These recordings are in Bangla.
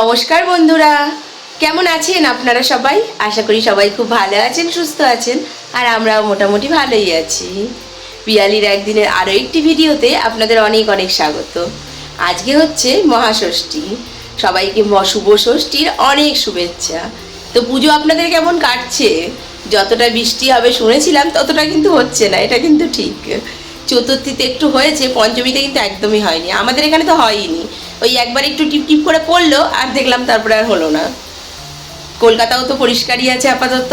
নমস্কার বন্ধুরা। কেমন আছেন আপনারা সবাই? আশা করি সবাই খুব ভালো আছেন, সুস্থ আছেন, আর আমরাও মোটামুটি ভালোই আছি। পিয়ালির একদিনের আরও একটি ভিডিওতে আপনাদের অনেক অনেক স্বাগত। আজকে হচ্ছে মহাষষ্ঠী। সবাইকে শুভ ষষ্ঠীর অনেক শুভেচ্ছা। তো পুজো আপনাদের কেমন কাটছে? যতটা বৃষ্টি হবে শুনেছিলাম, ততটা কিন্তু হচ্ছে না, এটা কিন্তু ঠিক। চতুর্থীতে একটু হয়েছে, পঞ্চমীতে কিন্তু একদমই হয়নি। আমাদের এখানে তো হয়নি ওই একবার একটু টিপ টিপ করে পড়ল, আর দেখলাম তারপরে আর হলো না। কলকাতাও তো পরিষ্কারই আছে আপাতত।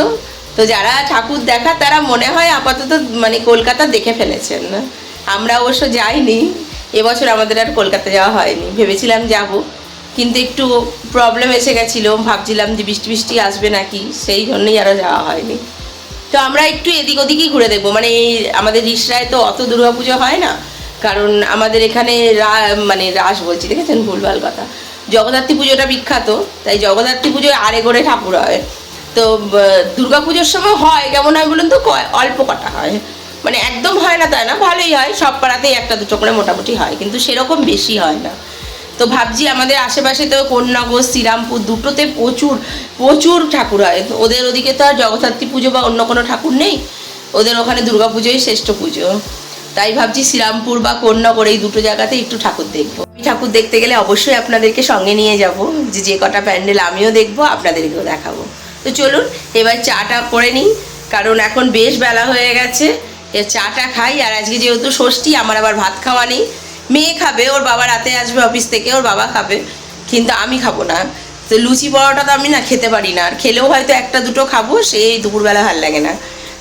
তো যারা ঠাকুর দেখা, তারা মনে হয় আপাতত মানে কলকাতা দেখে ফেলেছেন। আমরা অবশ্য যাইনি, এবছর আমাদের আর কলকাতা যাওয়া হয়নি। ভেবেছিলাম যাব, কিন্তু একটু প্রবলেম এসে গেছিল। ভাবছিলাম যে বৃষ্টি বৃষ্টি আসবে নাকি, সেই জন্যই আরও যাওয়া হয়নি। তো আমরা একটু এদিক ওদিকই ঘুরে দেখব। মানে আমাদের রিসরায় তো অত দুর্গাপুজো হয় না। কারণ আমাদের এখানে মানে রাস বলছি, দেখেছেন? ভুলভাল কথা। জগদ্ধাত্রী পুজোটা বিখ্যাত, তাই জগদ্ধাত্রী পুজোয় আরে করে ঠাকুর হয়। তো দুর্গা পুজোর সময় হয়, কেমন হয় বলুন তো? অল্প কটা হয়। মানে একদম হয় না তাই না, ভালোই হয়, সব পাড়াতেই একটা দুটো করে মোটামুটি হয়, কিন্তু সেরকম বেশি হয় না। তো ভাবছি আমাদের আশেপাশে তো কন্যাগর শ্রীরামপুর দুটোতে প্রচুর প্রচুর ঠাকুর হয়। ওদের ওদিকে তো আর জগদ্ধাত্রী পুজো বা অন্য কোনো ঠাকুর নেই। ওদের ওখানে দুর্গা পুজোই শ্রেষ্ঠ পুজো। তাই ভাবছি শ্রীরামপুর বা কন্যাগর এই দুটো জায়গাতে একটু ঠাকুর দেখব। ঠাকুর দেখতে গেলে অবশ্যই আপনাদেরকে সঙ্গে নিয়ে যাব। যে যে কটা প্যান্ডেল আমিও দেখব, আপনাদেরকেও দেখাবো। তো চলুন, এবার চাটা করে নিই, কারণ এখন বেশ বেলা হয়ে গেছে। এ, চাটা খাই, আর আজকে যেহেতু ষষ্ঠী, আমার আবার ভাত খাওয়া নেই। মেয়ে খাবে, ওর বাবা রাতে আসবে অফিস থেকে, ওর বাবা খাবে, কিন্তু আমি খাব না। তো লুচি পরোটা তো আমি না খেতে পারি না, আর খেলেও হয়তো একটা দুটো খাব, সেই দুপুরবেলা ভালো লাগে না।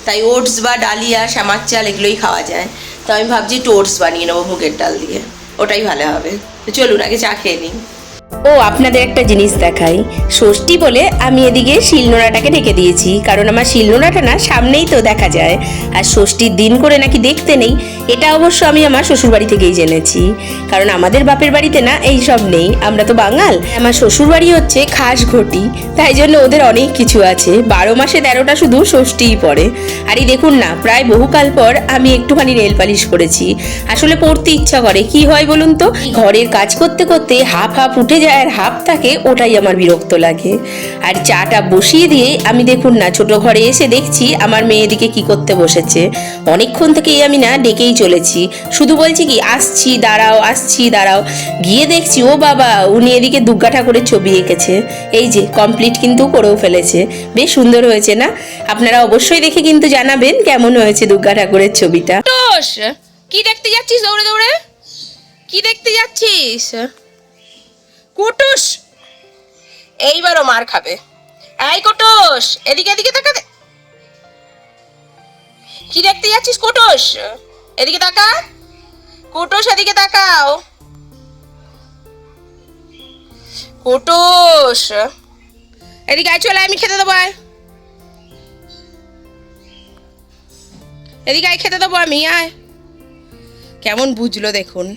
তাই ওটস বা ডালিয়া, শ্যামার চাল এগুলোই খাওয়া যায়। তো আমি ভাবছি টোটস বানিয়ে নেব মুগের ডাল দিয়ে ওটাই ভালো হবে তো চলুন আগে চা খেয়ে নিই ও, আপনাদের একটা জিনিস দেখাই। ষষ্ঠী বলে আমি এদিকে শিলনোড়াটাকে রেখে দিয়েছি, কারণ আমার শিলনোড়াটা না সামনেই তো দেখা যায়। আর ষষ্ঠীর দিন করে নাকি দেখতে নেই, এটা অবশ্য আমি আমার শ্বশুরবাড়ি থেকেই জেনেছি। কারণ আমাদের বাপের বাড়িতে না এই সব নেই, আমরা তো বাঙাল। আমার শ্বশুরবাড়ি হচ্ছে খাস ঘটি, তাই জন্য ওদের অনেক কিছু আছে। বারো মাসে তেরোটা শুধু ষষ্ঠীই পড়ে। আর এই দেখুন না, প্রায় বহুকাল পর আমি একটুখানি নেল পালিশ করেছি। আসলে পড়তে ইচ্ছা করে, কি হয় বলুন তো? ঘরের কাজ করতে করতে হাফ হাফ উঠে যায় আর হাফ থাকে ওটাই আমার বিরক্ত লাগে। আর চাটা বসিয়ে দিয়ে আমি দেখুন না, ছোট ঘরে এসে দেখছি আমার মেয়েদিকে কি করতে বসেছে। অনেকক্ষণ থেকেই আমি না ডেকেই চলেছি। শুধু বলছি কি, আসছি, দাঁড়াও আসছি, দাঁড়াও। গিয়ে দেখছি, ও বাবা, উনি এদিকে দুর্গা ঠাকুরের ছবি এঁকেছে। এই যে কমপ্লিট কিন্তু করেও ফেলেছে। বেশ সুন্দর হয়েছে না? আপনারা অবশ্যই দেখে কিন্তু জানাবেন কেমন হয়েছে দুর্গা ঠাকুরের ছবিটা। কি দেখতে যাচ্ছিস দৌড়ে দৌড়ে? কি দেখতে যাচ্ছিস? কোটস! এইবারও মার খাবে। এই কোটস, এদিকে এদিকে তাকা। কি দেখতে যাচ্ছিস কোটস? এদিকে তাকা। কোটস, এদিকে তাকাও। কোটস! এদিকে আয়, চলে আমি খেতে দেবো, আয়। এদিকে আয়, খেতে দেবো আমি, আয়। কেমন বুঝলো দেখুন।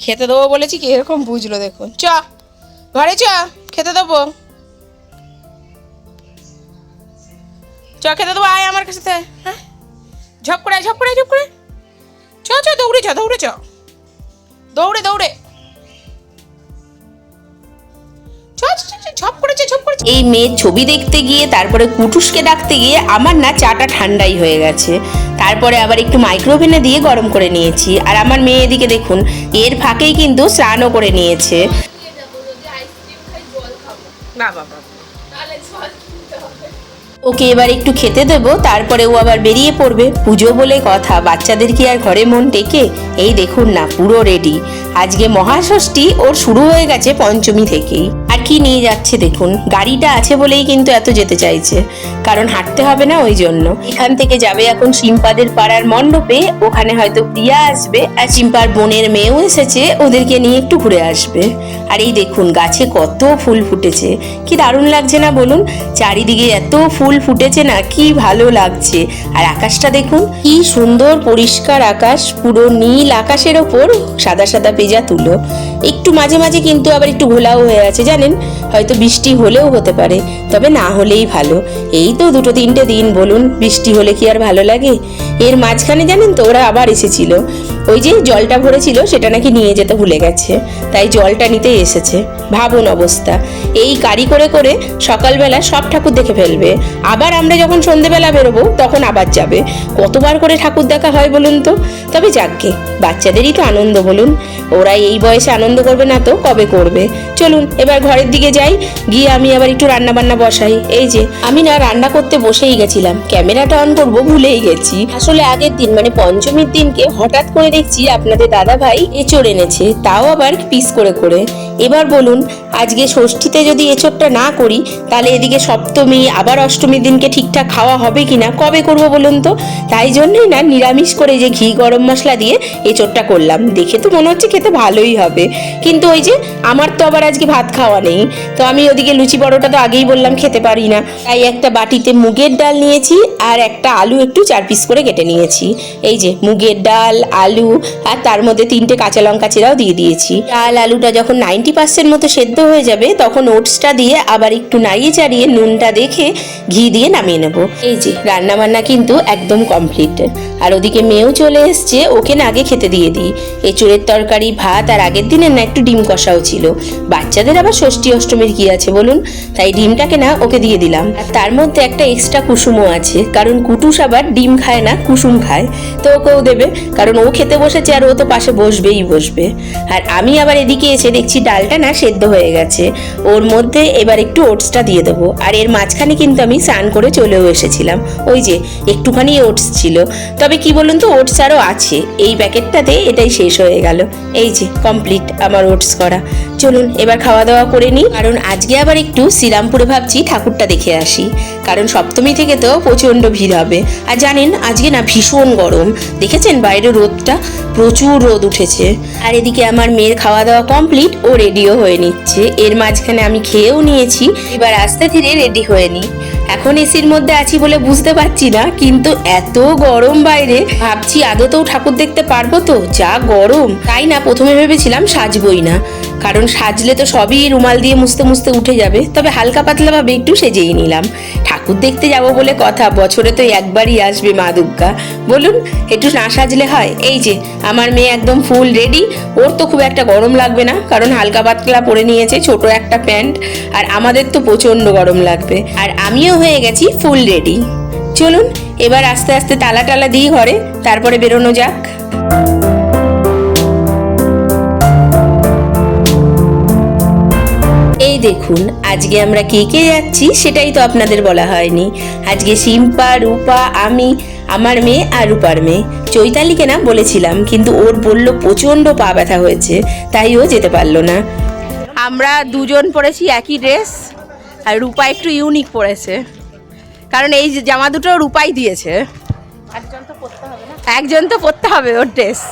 খেতে দেবো বলেছি কি, এরকম বুঝলো দেখুন। চ। ঘরে চ, খেতে দেবো। চ, খেতে দেবো, আয় আমার কাছে হ্যাঁ? ঝপ করে ঝপ করে ঝপ করে চ চ, দৌড়ে চ দৌড়ে চ। দৌড়ে দৌড়ে। এই মেয়ের ছবি দেখতে গিয়ে, তারপরে কুটুসকে ডাকতে গিয়ে, আমার না চাটা ঠান্ডাই হয়ে গেছে। তারপরে আবার একটু মাইক্রোওভেনে দিয়ে গরম করে নিয়েছি। আর আমার মেয়ে এদিকে দেখুন, এর ফাঁকেই কিন্তু স্নানও করে নিয়েছে। না বাবা। ওকে এবার একটু খেতে দেবো তারপরে ও আবার বেরিয়ে পড়বে। পুজো বলে কথা বাচ্চাদের কি আর ঘরে মন টেকে? এই দেখুন না পুরো রেডি আজকে মহাষষ্ঠী ওর শুরু হয়ে গেছে পঞ্চমী থেকেই। আর কি নিয়ে যাচ্ছে দেখুন। গাড়িটা আছে বলেই কিন্তু এত যেতে চাইছে। কারণ হাঁটতে হবে না ওই জন্য। এখান থেকে যাবে এখন শিম্পাদের পাড়ার মণ্ডপে। ওখানে হয়তো প্রিয়া আসবে আর সিম্পার বোনের মেয়েও এসেছে। ওদেরকে নিয়ে একটু ঘুরে আসবে। আর এই দেখুন, গাছে কত ফুল ফুটেছে। কি দারুণ লাগছে না বলুন? চারিদিকে এত ফুল ফুটেছে না, কি ভালো লাগছে। আর আকাশটা দেখুন, কি সুন্দর পরিষ্কার আকাশ। পুরো নীল আকাশের ওপর সাদা সাদা পেজা তুলো। একটু মাঝে মাঝে কিন্তু আবার একটু ঘোলাও হয়ে আছে, জানেন? হয়তো বৃষ্টি হলেও হতে পারে, তবে না হলেই ভালো। এই তো দুটো তিনটে দিন, বলুন, বৃষ্টি হলে কি আর ভালো লাগে? এর মাঝখানে জানেন তো, ওরা আবার এসেছিল। ওই যে জলটা ভরেছিল, সেটা নাকি নিয়ে যেতে ভুলে গেছে। তাই জলটা নিতে এসেছে। ভাবুন অবস্থা। এই গাড়ি করে করে সকালবেলা সব ঠাকুর দেখে ফেলবে। আবার আমরা যখন সন্ধেবেলা বেরোবো, তখন আবার যাবে। কতবার করে ঠাকুর দেখা হয় বলুন তো? তবে যাকগে, বাচ্চাদেরই তো আনন্দ বলুন। ওরা এই বয়সে আনন্দ করবে না তো, কবে করবে? চলুন, এবার ঘরের দিকে যাই। গিয়ে আমি আবার একটু রান্না বান্না বসাই। এই যে, আমি না রান্না করতে বসেই গেছিলাম। ক্যামেরাটা অন করব ভুলেই গেছি। আসলে আগের দিন মানে পঞ্চমীর দিনকে হঠাৎ করে দেখছি আপনাদের দাদা ভাই এঁচড় এনেছে, তাও আবার পিস করে করে। এবার বলুন, আজকে ষষ্ঠীতে যদি এঁচড়টা না করি, তাহলে এদিকে সপ্তমী, আবার অষ্টমীর দিনকে ঠিকঠাক খাওয়া হবে কিনা? কবে করব বলুন তো? তাই জন্যই না, নিরামিষ করে যে ঘি, গরম মশলা দিয়ে এঁচড়টা করলাম। দেখে তো মনে হচ্ছে খেতে ভালোই হবে। কিন্তু ওই যে, আমার তো আবার আজকে ভাত খাওয়া নেই। তো আমি ওদিকে লুচি পরোটা তো আগেই বললাম খেতে পারি না। তাই একটা বাটিতে মুগের ডাল নিয়েছি, আর একটা আলু একটু চার পিস করে কেটে নিয়েছি। এই যে, মুগের ডাল, আলু আর তার মধ্যে তিনটে কাঁচা লঙ্কা চিরাও দিয়ে দিয়েছি। ডাল আলুটা যখন নাইনটি পার্সেন্ট মতো সেদ্ধ হয়ে যাবে, তখন ওটসটা দিয়ে আবার একটু নাড়িয়ে চাড়িয়ে নুনটা দেখে ঘি দিয়ে নামিয়ে নেব। এই যে রান্না বান্না কিন্তু একদম কমপ্লিট আর ওদিকে মেয়েও চলে এসছে, ওকে না আগে খেতে দিয়ে দিই। এঁচুড়ের তরকারি, ভাত আর আগের দিনের না একটু ডিম কষাও ছিল। বাচ্চাদের আবার ষষ্ঠী অষ্টমীর কি আছে বলুন? তাই ডিমটাকে না ওকে দিয়ে দিলাম। আর তার মধ্যে একটা এক্সট্রা কুসুমও আছে, কারণ কুটুস আবার ডিম খায় না, কুসুম খায়। তো ওকেও দেবে, কারণ ও খেতে বসেছে আর ও তো পাশে বসবেই বসবে। আর আমি আবার এদিকে এসে দেখছি ডালটা না সেদ্ধ হয়ে গেছে। ওর মধ্যে এবার একটু ওটসটা দিয়ে দেবো। আর এর মাঝখানে কিন্তু আমি স্নান করে চলেও এসেছিলাম। ওই যে একটুখানি ওটস ছিল। তবে কি বলুন তো, ওটস আরও আছে। এই প্যাকেটটাতে এটাই শেষ হয়ে গেল। এই যে কমপ্লিট আমার ওটস করা। চলুন এবার খাওয়া দাওয়া করে নিই। কারণ আজকে আবার একটু শ্রীরামপুরে ভাবছি ঠাকুরটা দেখে আসি। কারণ সপ্তমী থেকে তো প্রচণ্ড ভিড় হবে। আর জানেন, আজকে না ভীষণ গরম। দেখেছেন বাইরে রোদটা? প্রচুর রোদ উঠেছে। আর এদিকে আমার মেয়ের খাওয়া দাওয়া কমপ্লিট ও রেডিও হয়ে নিচ্ছে। এর মাঝখানে আমি খেয়েও নিয়েছি, এবার আস্তে ধীরে রেডি হয়ে নিই। এখন এসির মধ্যে আছি বলে বুঝতে পারছি না, কিন্তু এত গরম বাইরে, ভাবছি আদতেও ঠাকুর দেখতে পারব তো, যা গরম। তাই না, প্রথমে ভেবেছিলাম সাজবই না। কারণ সাজলে তো সবই রুমাল দিয়ে মুছতে মুছতে উঠে যাবে, তবে হালকা পাতলা ভাবে একটু সেজেই নিলাম। ঠাকুর দেখতে যাব বলে কথা, বছরে তো একবারই আসবে মা দুর্গা। বলুন, একটু না সাজলে হয়, এই যে। আমার মেয়ে একদম ফুল রেডি ওর তো খুব একটা গরম লাগবে না, কারণ হালকা পাতলা পরে নিয়েছে, ছোট একটা প্যান্ট, আর আমাদের তো প্রচণ্ড গরম লাগবে। আর আমিও হয়ে গেছি ফুল রেডি চলুন, এবার আস্তে আস্তে তালা টালা দিই ঘরে, তারপরে বেরোনো যাক। এই দেখুন, আজকে আমরা কে কে যাচ্ছি সেটাই তো আপনাদের বলা হয়নি। আজকে সিম্পা রূপা, আমি, আমার মেয়ে আর রূপার মেয়ে। চৈতালিকে না বলেছিলাম কিন্তু ওর বলল প্রচণ্ড পা ব্যথা হয়েছে তাই ও যেতে পারল না। আমরা দুজন পরেছি একই ড্রেস আর রূপা একটু ইউনিক পরেছে। কারণ এই যে জামা দুটো রূপাই দিয়েছে। একজন তো পরতে হবে ওর ড্রেস।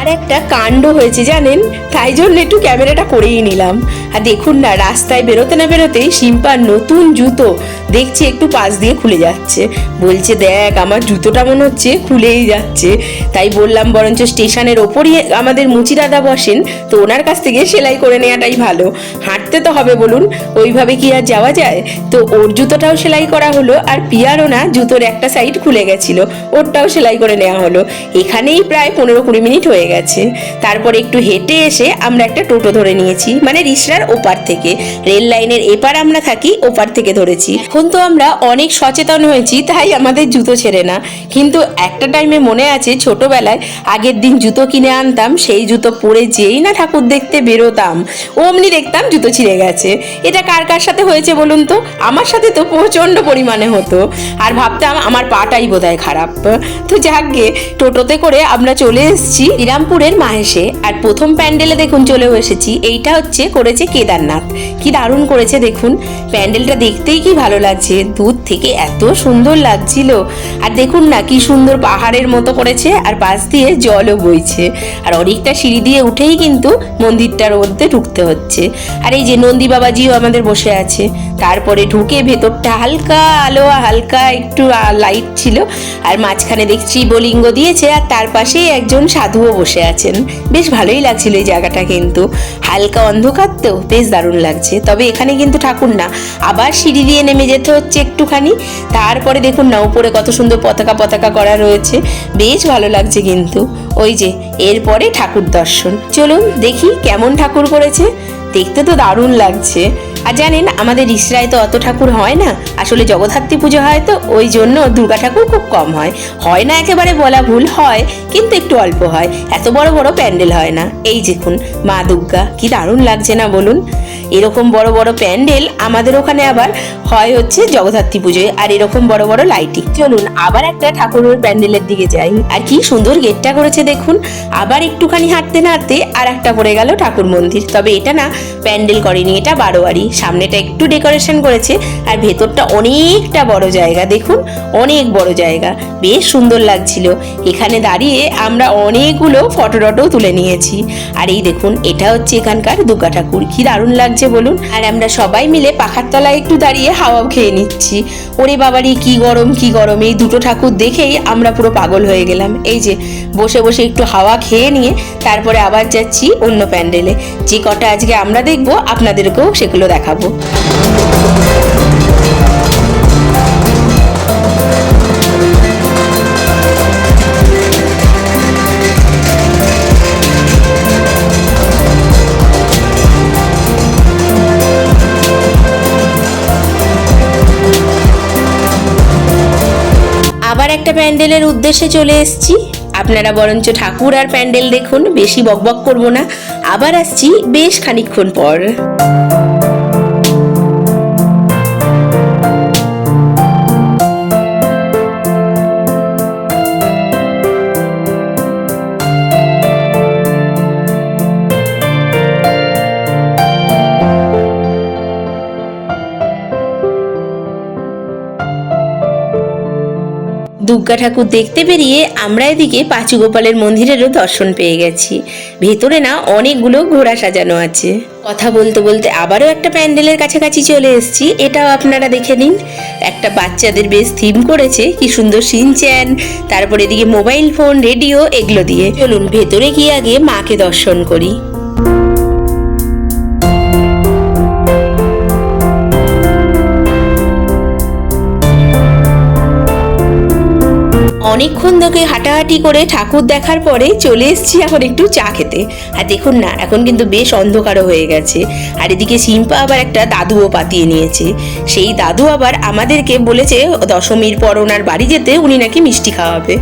আর একটা কাণ্ড হয়েছে জানেন? তাই জন্য একটু ক্যামেরাটা করেই নিলাম। আর দেখুন না, রাস্তায় বেরোতে না বেরোতেই সিম্পার নতুন জুতো দেখছি একটু পাশ দিয়ে খুলে যাচ্ছে। বলছে, দেখ, আমার জুতোটা মনে হচ্ছে খুলেই যাচ্ছে। তাই বললাম, বরঞ্চ স্টেশনের ওপরই আমাদের মুচি দাদা বসেন, তো ওনার কাছ থেকে সেলাই করে নেওয়াটাই ভালো। হাঁটতে তো হবে বলুন, ওইভাবে কি আর যাওয়া যায়? তো ওর জুতোটাও সেলাই করা হলো, আর পিয়ারও না, জুতোর একটা সাইড খুলে গেছিল, ওরটাও সেলাই করে নেওয়া হলো। এখানেই প্রায় পনেরো কুড়ি মিনিট হয়ে গেছে। তারপরে একটু হেঁটে এসে আমরা একটা টোটো ধরে নিয়েছি মানে রিসরার ওপার থেকে। রেল লাইনের এপার আমরা থাকি, ওপার থেকে ধরেছি। এখন তো আমরা অনেক সচেতন হয়েছি, তাই আমাদের জুতো ছেড়ে না। কিন্তু একটা টাইমে মনে আছে, ছোটবেলায় আগের দিন জুতো কিনে আনতাম, সেই জুতো পরে যেই না ঠাকুর দেখতে বেরোতাম, অমনি দেখতাম জুতো ছিঁড়ে গেছে। এটা কার কার সাথে হয়েছে বলুন তো? আমার সাথে তো প্রচণ্ড পরিমাণে হতো। আর ভাবতাম, আমার পাটাই বোধহয় খারাপ। তো যাকগে টোটোতে করে আমরা চলে এসেছি। শ্রীরামপুরের মাহেশে। আর প্রথম প্যান্ডেলে দেখুন চলেও এসেছি। এইটা হচ্ছে করেছে কেদারনাথ। কি দারুণ করেছে দেখুন। প্যান্ডেলটা দেখতেই কি ভালো লাগছে। দূর থেকে এত সুন্দর লাগছিল। আর দেখুন না, কি সুন্দর পাহাড়ের মতো করেছে আর পাশ দিয়ে জলও বইছে। আর অনেকটা সিঁড়ি দিয়ে উঠেই কিন্তু মন্দিরটার মধ্যে ঢুকতে হচ্ছে। আর এই যে নন্দী বাবাজিও আমাদের বসে আছে। তারপরে ঢুকে ভেতরটা হালকা আলো হালকা একটু লাইট ছিল। আর মাঝখানে দেখছি শিবলিঙ্গ দিয়েছে। আর তার পাশেই একজন সাধুও বসে আছেন। বেশ ভালোই লাগছিল এই জায়গাটা কিন্তু। হালকা অন্ধকার তো, বেশ দারুণ লাগছে। তবে এখানে কিন্তু ঠাকুর না। আবার সিঁড়ি দিয়ে নেমে যেতে হচ্ছে একটুখানি। তারপরে দেখুন না, উপরে কত সুন্দর পতাকা পতাকা করা রয়েছে। বেশ ভালো লাগছে কিন্তু। ওই যে, এরপরে ঠাকুর দর্শন। চলুন দেখি কেমন ঠাকুর করেছে দেখতে তো দারুণ লাগছে। আর জানেন, আমাদের ইসরায় তো অত ঠাকুর হয় না। আসলে জগদ্ধাত্রী পুজো হয় তো, ওই জন্য দুর্গা ঠাকুর খুব কম হয়। হয় না একেবারে বলা ভুল, হয়, কিন্তু একটু অল্প হয়। এত বড় বড় প্যান্ডেল হয় না। এই দেখুন, মা দুর্গা, কি দারুণ লাগছে না বলুন? এরকম বড় বড় প্যান্ডেল আমাদের ওখানে আবার হয় হচ্ছে জগদ্ধাত্রী পুজোয়, আর এরকম বড় বড় লাইটিং চলুন, আবার একটা ঠাকুরের প্যান্ডেলের দিকে যাই। আর কি সুন্দর গেটটা করেছে দেখুন। আবার একটুখানি হাঁটতে না হাঁটতে আর একটা পড়ে গেল ঠাকুর মন্দির। তবে এটা না, প্যান্ডেল করেনি, এটা বারোয়ারি। সামনেটা একটু ডেকোরেশন করেছে, আর ভেতরটা অনেকটা বড় জায়গা, দেখুন, অনেক বড় জায়গা। বেশ সুন্দর লাগছিল। এখানে দাঁড়িয়ে আমরা অনেকগুলো ফটো টটো তুলে নিয়েছি। আর এই দেখুন, এটা হচ্ছে এখানকার দুর্গা ঠাকুর। কি দারুণ লাগছে। বলুন। আর আমরা সবাই মিলে পাখার তলায় একটু দাঁড়িয়ে হাওয়াও খেয়ে নিচ্ছি। ওরে বাবারি, কি গরম কি গরম। এই দুটো ঠাকুর দেখেই আমরা পুরো পাগল হয়ে গেলাম। এই যে, বসে বসে একটু হাওয়া খেয়ে নিয়ে তারপরে আবার যাচ্ছি অন্য প্যান্ডেলে। যে কটা আজকে আমরা দেখব, আপনাদেরকেও সেগুলো দেখাবো। একটা প্যান্ডেলের উদ্দেশ্যে চলে এসেছি। আপনারা বরঞ্চ ঠাকুর আর প্যান্ডেল দেখুন, বেশি বকবক করব না। আবার আসছি বেশ খানিক্ষণ পর। দুর্গা ঠাকুর দেখতে বেরিয়ে আমরা এদিকে পাঁচু গোপালের মন্দিরেরও দর্শন পেয়ে গেছি। ভেতরে না অনেকগুলো ঘোড়া সাজানো আছে। কথা বলতে বলতে আবারও একটা প্যান্ডেলের কাছাকাছি চলে এসেছি। এটাও আপনারা দেখে নিন। একটা বাচ্চাদের বেশ থিম করেছে, কি সুন্দর সিনচ্যান তারপর এদিকে মোবাইল ফোন, রেডিও, এগুলো দিয়ে। চলুন ভেতরে গিয়ে আগে মাকে দর্শন করি। অনেকক্ষণ ধরে হাঁটাহাঁটি করে ঠাকুর দেখার পরে চলে এসেছি এখন একটু চা খেতে। আর দেখুন না, এখন কিন্তু বেশ অন্ধকারও হয়ে গেছে। আর এদিকে সিম্পা আবার একটা দাদুও পাতিয়ে নিয়েছে। সেই দাদু আবার আমাদেরকে বলেছে, দশমীর পর ওনার বাড়ি যেতে উনি নাকি মিষ্টি খাওয়াবে।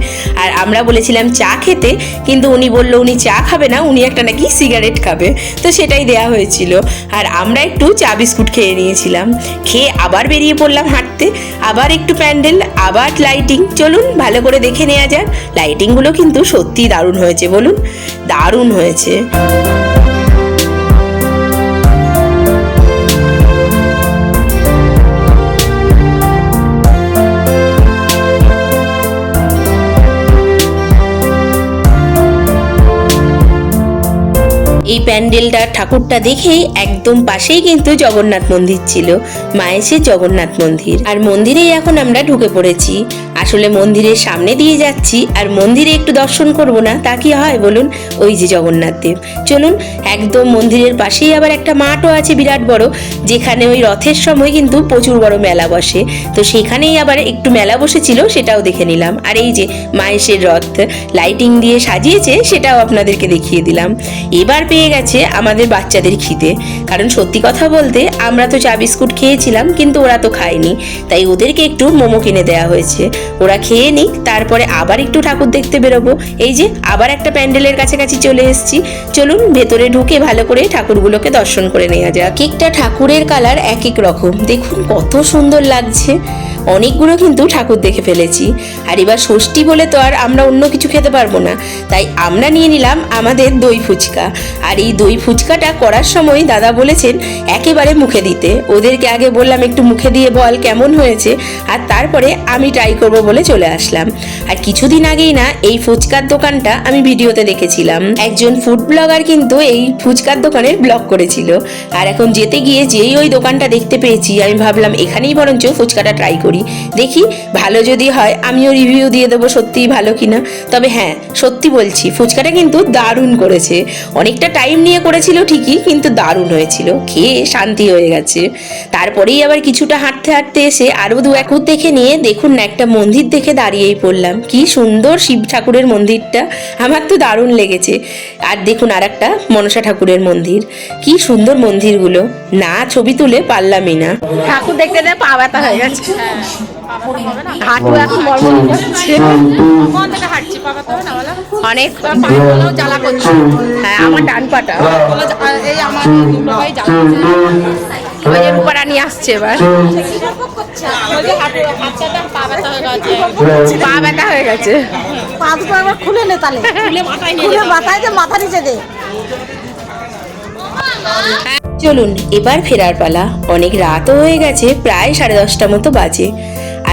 আর আমরা বলেছিলাম চা খেতে, কিন্তু উনি বলল উনি চা খাবে না, উনি একটা নাকি সিগারেট খাবে। তো সেটাই দেয়া হয়েছিল। আর আমরা একটু চা বিস্কুট খেয়ে নিয়েছিলাম। খেয়ে আবার বেরিয়ে পড়লাম হাঁটতে। আবার একটু প্যান্ডেল, আবার লাইটিং। চলুন ভালো করে দেখে নেওয়া যাক। লাইটিংগুলো কিন্তু সত্যিই দারুণ হয়েছে, বলুন। দারুণ হয়েছে। এই প্যান্ডেলটা ঠাকুরটা দেখেই একদম পাশেই কিন্তু জগন্নাথ মন্দির ছিল মায়েসের জগন্নাথ মন্দির। আর মন্দিরেই এখন আমরা ঢুকে পড়েছি। আসলে মন্দিরের সামনে দিয়ে যাচ্ছি আর মন্দিরে একটু দর্শন করব না, তা কি হয় বলুন? ওই যে জগন্নাথ দেব। চলুন, একদম মন্দিরের পাশেই আবার একটা মাঠও আছে বিরাট বড়, যেখানে ওই রথের সময় কিন্তু প্রচুর বড় মেলা বসে। তো সেখানেই আবার একটু মেলা বসেছিল, সেটাও দেখে নিলাম। আর এই যে মায়েশের রথ, লাইটিং দিয়ে সাজিয়েছে, সেটাও আপনাদেরকে দেখিয়ে দিলাম। এবার পেয়ে গেছে আমাদের বাচ্চাদের খিদে। কারণ সত্যি কথা বলতে, আমরা তো চা বিস্কুট খেয়েছিলাম, কিন্তু ওরা তো খায়নি। তাই ওদেরকে একটু মোমো কিনে দেওয়া হয়েছে। ওরা খেয়ে নিক, তারপরে আবার একটু ঠাকুর দেখতে বেরোবো। এই যে, আবার একটা প্যান্ডেলের কাছাকাছি চলে এসেছি। চলুন, ভেতরে ঢুকে ভালো করে ঠাকুরগুলোকে দর্শন করে নেওয়া যাক। এক একটা ঠাকুরের কালার এক এক রকম। দেখুন, কত সুন্দর লাগছে। অনেকগুলো কিন্তু ঠাকুর দেখে ফেলেছি। আর এবার ষষ্ঠী বলে তো আর আমরা অন্য কিছু খেতে পারব না। তাই আমরা নিয়ে নিলাম আমাদের দই ফুচকা। আর এই দই ফুচকাটা করার সময় দাদা বলেছেন, একেবারে মুখে দিতে। ওদেরকে আগে বললাম, একটু মুখে দিয়ে বল কেমন হয়েছে? আর তারপরে আমি ট্রাই করব বলে চলে আসলাম। আর কিছুদিন আগেই না, এই ফুচকার দোকানটা আমি ভিডিওতে দেখেছিলাম। একজন ফুড ব্লগার কিন্তু এই ফুচকার দোকানের ব্লগ করেছিল। আর এখন যেতে গিয়ে যেই ওই দোকানটা দেখতে পেয়েছি, আমি ভাবলাম এখানেই বরঞ্চ ফুচকাটা ট্রাই করি। দেখি, ভালো যদি হয়, আমিও রিভিউ দিয়ে দেবো সত্যিই ভালো কিনা। তবে হ্যাঁ সত্যি বলছি, ফুচকাটা কিন্তু দারুণ করেছে। অনেকটা টাইম নিয়ে করেছিল ঠিকই, কিন্তু দারুণ হয়েছিল। খেয়ে শান্তি হয়ে গেছে। তারপরেই আবার কিছুটা হাঁটতে হাঁটতে এসে আরও দু এক দেখে নিয়ে দেখুন না, একটা মন্দির দেখে দাঁড়িয়েই পড়লাম। কি সুন্দর শিব ঠাকুরের মন্দিরটা। আমার তো দারুণ লেগেছে। আর দেখুন আর একটা মনসা ঠাকুরের মন্দির। কি সুন্দর মন্দিরগুলো। না, ছবি তুলে পারলামই না। ঠাকুর দেখতে পা ব্যথা হয়ে গেছে। জ্বালা করছে। হ্যাঁ আমার ডান পাটা। এই আমার রূপারা নিয়ে আসছে এবার। পা ব্যথা হয়ে গেছে। পা দুটো একবার খুলে নে তাহলে। খুলে মাথায় দে মাথা নিচে দে। চলুন এবার ফেরার পালা। অনেক রাতও হয়ে গেছে প্রায় সাড়ে দশটা মতো বাজে।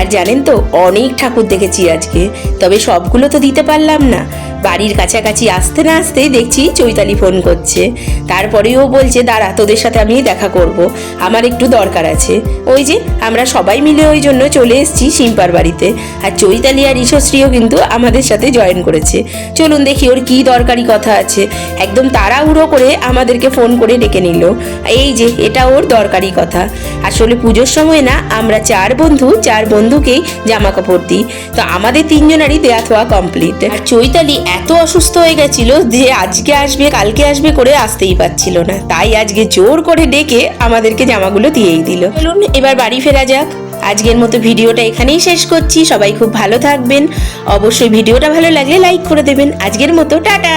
আর জানেন তো, অনেক ঠাকুর দেখেছি আজকে। তবে সবগুলো তো দিতে পারলাম না। বাড়ির কাছাকাছি আসতে না আসতেই দেখছি চৈতালি ফোন করছে। তারপরেও বলছে, দাঁড়া, তোদের সাথে আমি দেখা করব। আমার একটু দরকার আছে। ওই যে, আমরা সবাই মিলে ওই জন্য চলে এসেছি সিম্পার বাড়িতে। আর চৈতালি আর ঈশশ্রীও কিন্তু আমাদের সাথে জয়েন করেছে। চলুন দেখি ওর কি দরকারি কথা আছে। একদম তাড়াহুড়ো করে আমাদেরকে ফোন করে ডেকে নিল। এই যে, এটা ওর দরকারি কথা। আসলে পুজোর সময় না, আমরা চার বন্ধু, চার বন্ধুকেই জামা কাপড় দিই। তো আমাদের তিনজনারই দেয়া থোয়া কমপ্লিট আর চৈতালি এত অসুস্থ হয়ে গেছিল যে আজকে আসবে, কালকে আসবে করে আসতেই পারছিল না। তাই আজকে জোর করে ডেকে আমাদেরকে জামাগুলো দিয়েই দিল। চলুন, এবার বাড়ি ফেরা যাক। আজকের মতো ভিডিওটা এখানেই শেষ করছি। সবাই খুব ভালো থাকবেন। অবশ্যই ভিডিওটা ভালো লাগলে লাইক করে দেবেন। আজকের মতো টাটা!